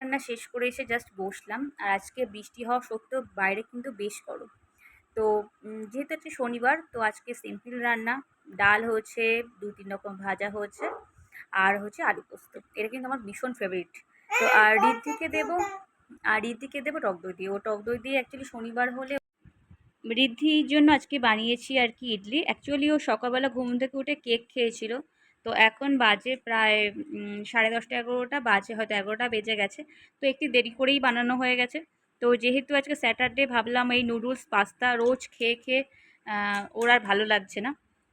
রান্না শেষ করে এসে জাস্ট বসলাম। আর আজকে বৃষ্টি হওয়া সত্ত্বেও বাইরে কিন্তু বেশ গরম। তো যেহেতু হচ্ছে শনিবার তো আজকে সিম্পল রান্না। ডাল হয়েছে দু তিন রকম ভাজা হয়েছে আর হচ্ছে আলু পোস্ত। এটা কিন্তু আমার ভীষণ ফেভারিট তো আর ঋদ্ধিকে দেবো আর ঋদ্ধিকে দেবো টক দই দিয়ে। ও টক দই দিয়ে অ্যাকচুয়ালি শনিবার হলে ঋদ্ধির জন্য আজকে বানিয়েছি আর কি ইডলি। অ্যাকচুয়ালি ও সকালবেলা ঘুম থেকে উঠে কেক খেয়েছিল। তো এখন বাজে প্রায় সাড়ে দশটা এগারোটা, বাজে হয়তো এগারোটা বেজে গেছে। তো একটু দেরি করেই বানানো হয়ে গেছে। তো যেহেতু আজকে স্যাটারডে, ভাবলাম এই নুডলস, পাস্তা রোজ খেয়ে খেয়ে ওর আর ভালো লাগছে না।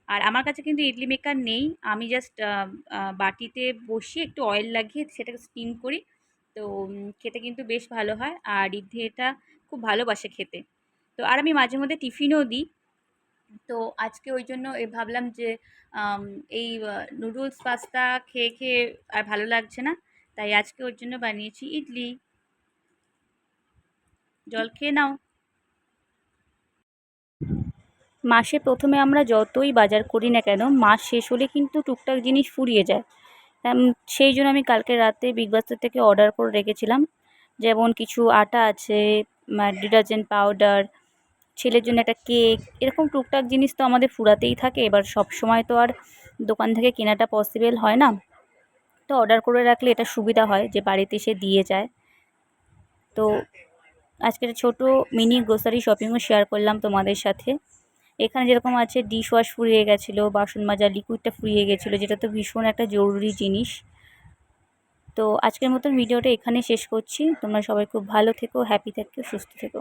আর আমার কাছে কিন্তু ইডলি মেকার নেই। আমি জাস্ট বাটিতে বসিয়ে একটু অয়েল লাগিয়ে সেটাকে স্টিম করি। তো খেতে কিন্তু বেশ ভালো হয়। আর ইডলি এটা খুব ভালোবাসে খেতে। তো আর আমি মাঝে মধ্যে টিফিনও দিই। তো আজকে ওই জন্য এ ভাবলাম যে এই নুডলস পাস্তা খেয়ে খেয়ে আর ভালো লাগছে না। তাই আজকে ওর জন্য বানিয়েছি ইডলি। জল খেয়ে নাও। মাসে প্রথমে আমরা যতই বাজার করি না কেন, মাস শেষ হলে কিন্তু টুকটাক জিনিস ফুরিয়ে যায়। সেই জন্য আমি কালকে রাতে বিগ বাজার থেকে অর্ডার করে রেখেছিলাম। যেমন কিছু আটা আছে ডিটারজেন্ট পাউডার ছেলের জন্য একটা কেক, এরকম টুকটাক জিনিস তো আমাদের ফুরাতেই থাকে। এবার সব সময় তো আর দোকান থেকে কেনাটা পসিবল হয় না। তো অর্ডার করে রাখলে এটা সুবিধা হয় যে বাড়িতে এসে দিয়ে যায়। তো আজকে একটা ছোটো মিনি গ্রোসারি শপিংও শেয়ার করলাম তোমাদের সাথে। এখানে যেরকম আছে ডিশ ওয়াশ ফুরিয়ে গেছিল, বাসন মাজা লিকুইডটা ফুরিয়ে গেছিল, যেটা তো ভীষণ একটা জরুরি জিনিস। তো আজকের মতন ভিডিওটা এখানে শেষ করছি। তোমরা সবাই খুব ভালো থেকো হ্যাপি থেকো, সুস্থ থেকো।